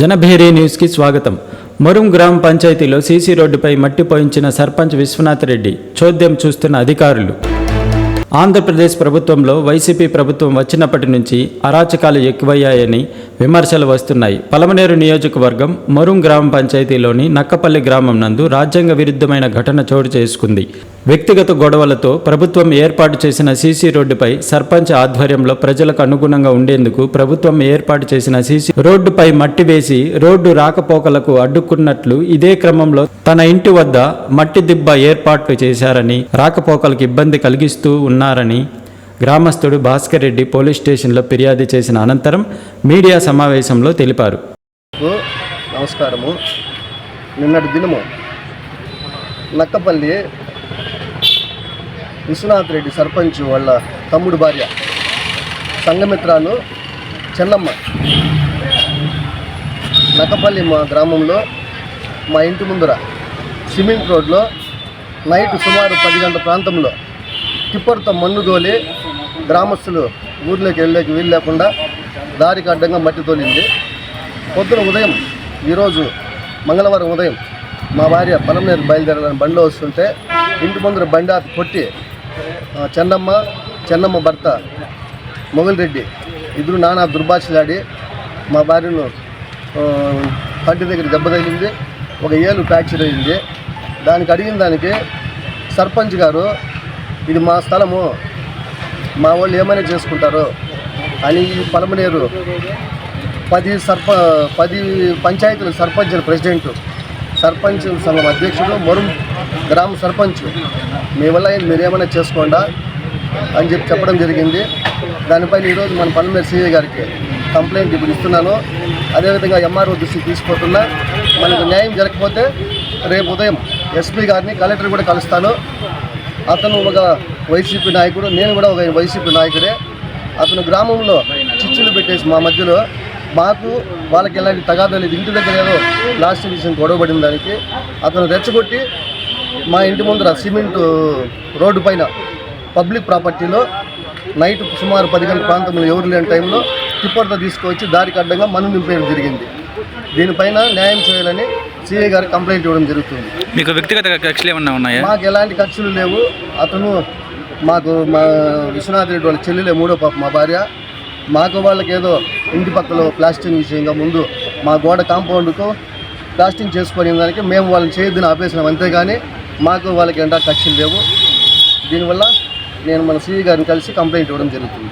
జనభేరీ న్యూస్కి స్వాగతం. మరుం గ్రామ పంచాయతీలో సీసీ రోడ్డుపై మట్టి పోయించిన సర్పంచ్ విశ్వనాథ్ రెడ్డి చోద్యం చూస్తున్న అధికారులు. ఆంధ్రప్రదేశ్ ప్రభుత్వంలో వైసీపీ ప్రభుత్వం వచ్చినప్పటి నుంచి అరాచకాలు ఎక్కువయ్యాయని విమర్శలు వస్తున్నాయి. పలమనేరు నియోజకవర్గం మరుం గ్రామ పంచాయతీలోని నక్కపల్లి గ్రామం నందు రాజ్యాంగ విరుద్ధమైన ఘటన చోటు చేసుకుంది. వ్యక్తిగత గొడవలతో ప్రభుత్వం ఏర్పాటు చేసిన సీసీ రోడ్డుపై సర్పంచ్ ఆధ్వర్యంలో ప్రజలకు అనుగుణంగా ఉండేందుకు ప్రభుత్వం ఏర్పాటు చేసిన సీసీ రోడ్డుపై మట్టి వేసి రోడ్డు రాకపోకలకు అడ్డుకున్నట్లు ఇదే క్రమంలో తన ఇంటి వద్ద మట్టి దిబ్బ ఏర్పాట్లు చేశారని రాకపోకలకు ఇబ్బంది కలిగిస్తూ ఉన్నారని గ్రామస్తుడు భాస్కర్ రెడ్డి పోలీస్ స్టేషన్లో ఫిర్యాదు చేసిన అనంతరం మీడియా సమావేశంలో తెలిపారు. నమస్కారము. నిన్నటి దినము నక్కపల్లి విశ్వనాథ్ రెడ్డి సర్పంచ్ వాళ్ళ తమ్ముడు భార్య సంఘమిత్రాలు చెన్నమ్మ నక్కపల్లి మా గ్రామంలో మా ఇంటి ముందర సిమెంట్ రోడ్లో నైట్ సుమారు పది గంటల ప్రాంతంలో టిప్పర్తో మన్ను దోలి గ్రామస్తులు ఊర్లోకి వెళ్ళేకి వీలు లేకుండా దారికి అడ్డంగా మట్టి తోలింది. పొద్దున ఉదయం ఈరోజు మంగళవారం ఉదయం మా భార్య పలమనేరు బయలుదేరాలని బండిలో వస్తుంటే ఇంటి ముందర బండి ఆపి కొట్టి చెన్నమ్మ చెన్నమ్మ భర్త మొగల్రెడ్డి ఇద్దరు నానా దుర్భాషలాడి మా భార్యను ఆ, కంటి దగ్గర దెబ్బ తగిలింది. ఒక ఏలు ఫ్రాక్చర్ అయింది. దానికి అడిగిన దానికి సర్పంచ్ గారు ఇది మా స్థలము మా వాళ్ళు ఏమైనా చేసుకుంటారు అని పరమనేరు పలమనేరు పది సర్ప పది పంచాయతీల సర్పంచ్ ప్రెసిడెంట్ సర్పంచ్ సంఘం అధ్యక్షుడు మరుం గ్రామ సర్పంచ్. మీ వల్ల మీరేమైనా చేసుకోండా అని చెప్పి చెప్పడం జరిగింది. దానిపైన ఈరోజు మన పల్లెమేరు సీఏ గారికి కంప్లైంట్ ఇప్పుడు ఇస్తున్నాను. అదేవిధంగా ఎంఆర్ఓ దృష్టికి తీసుకుపోతున్నా. మనకు న్యాయం జరగకపోతే రేపు ఉదయం ఎస్పీ గారిని కలెక్టర్ కూడా కలుస్తాను. అతను ఒక వైసీపీ నాయకుడు నేను కూడా ఒక వైసీపీ నాయకుడే. అతను గ్రామంలో చిచ్చులు పెట్టేసి మా మధ్యలో మాకు వాళ్ళకి ఎలాంటి తగాదా లేదు. ఇంటి దగ్గర ఏదో ప్లాస్టిక్ విషయం గొడవబడిన దానికి అతను రెచ్చగొట్టి మా ఇంటి ముందర సిమెంట్ రోడ్డు పైన పబ్లిక్ ప్రాపర్టీలో నైట్ సుమారు పది గంటల ప్రాంతంలో ఎవరు లేని టైంలో టిప్పర్తో తీసుకొచ్చి దారికి అడ్డంగా మన్ను నింపేయడం జరిగింది. దీనిపైన న్యాయం చేయాలని సిఐ గారికి కంప్లైంట్ ఇవ్వడం జరుగుతుంది. మీకు వ్యక్తిగత కక్షలు ఏమన్నా ఉన్నాయా? మాకు ఎలాంటి ఖర్చులు లేవు. అతను మాకు మా విశ్వనాథ్ రెడ్డి వాళ్ళ చెల్లెలే మూడో పాప మా భార్య. మాకు వాళ్ళకి ఏదో ఇంటి పక్కలో ప్లాస్టింగ్ విషయంగా ముందు మా గోడ కాంపౌండ్కు ప్లాస్టింగ్ చేసుకునే దానికి మేము వాళ్ళని చేయొద్దని ఆపేసినాం. అంతేగాని మాకు వాళ్ళకి ఎండా ఖర్చులు లేవు. దీనివల్ల నేను మన సిఈ గారిని కలిసి కంప్లైంట్ ఇవ్వడం జరుగుతుంది.